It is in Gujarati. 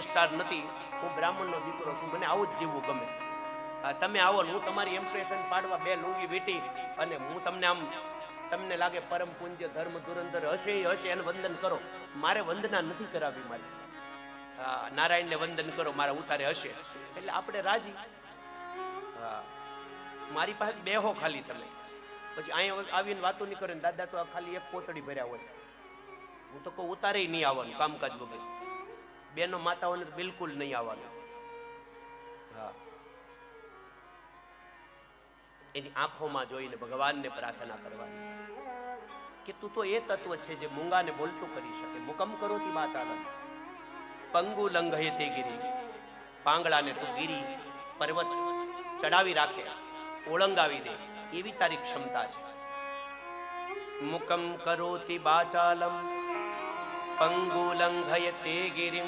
ફિલ્મ નથી હું બ્રાહ્મણનો દીકરો છું મને આવું જ જીવવું ગમે. તમે આવો હું તમારી ઇમ્પ્રેશન પાડવા બે લુંગી વીટી અને હું તમને આમ તમને લાગે પરમ પૂજ્ય ધર્મ ધુરંધર હશે હશે એને વંદન કરો. મારે વંદના નથી કરાવી મારી. હા, નારાયણને વંદન કરો મારા ઉતારે હશે. એટલે આપણે રાજી. હા મારી પાસે બેહો ખાલી તમે. પછી અહીંયા આવીને વાતો નહીં કરે દાદા તો ખાલી એક પોતળી ભર્યા હોય. હું તો કહું ઉતારે નહીં આવવાનું કામકાજ વગર. બેનો માતાઓને તો બિલકુલ નહીં આવવાનું. એની આંખોમાં જોઈને ભગવાનને પ્રાર્થના કરવાની. કે તું તો એ તત્વ છે જે મૂંગાને બોલતું કરી શકે. મુકમ કરો તી વાત આનંદ પંગુ લંઘે તે ગીરી. પાંગળાને તું ગીરી. પર્વત ચડાવી રાખે. ઓળંગાવી દે. એવી તારી ક્ષમતા છે. મુકમ કરોતિ બાચાલમ પંગુ લંઘયતે ગિરિમ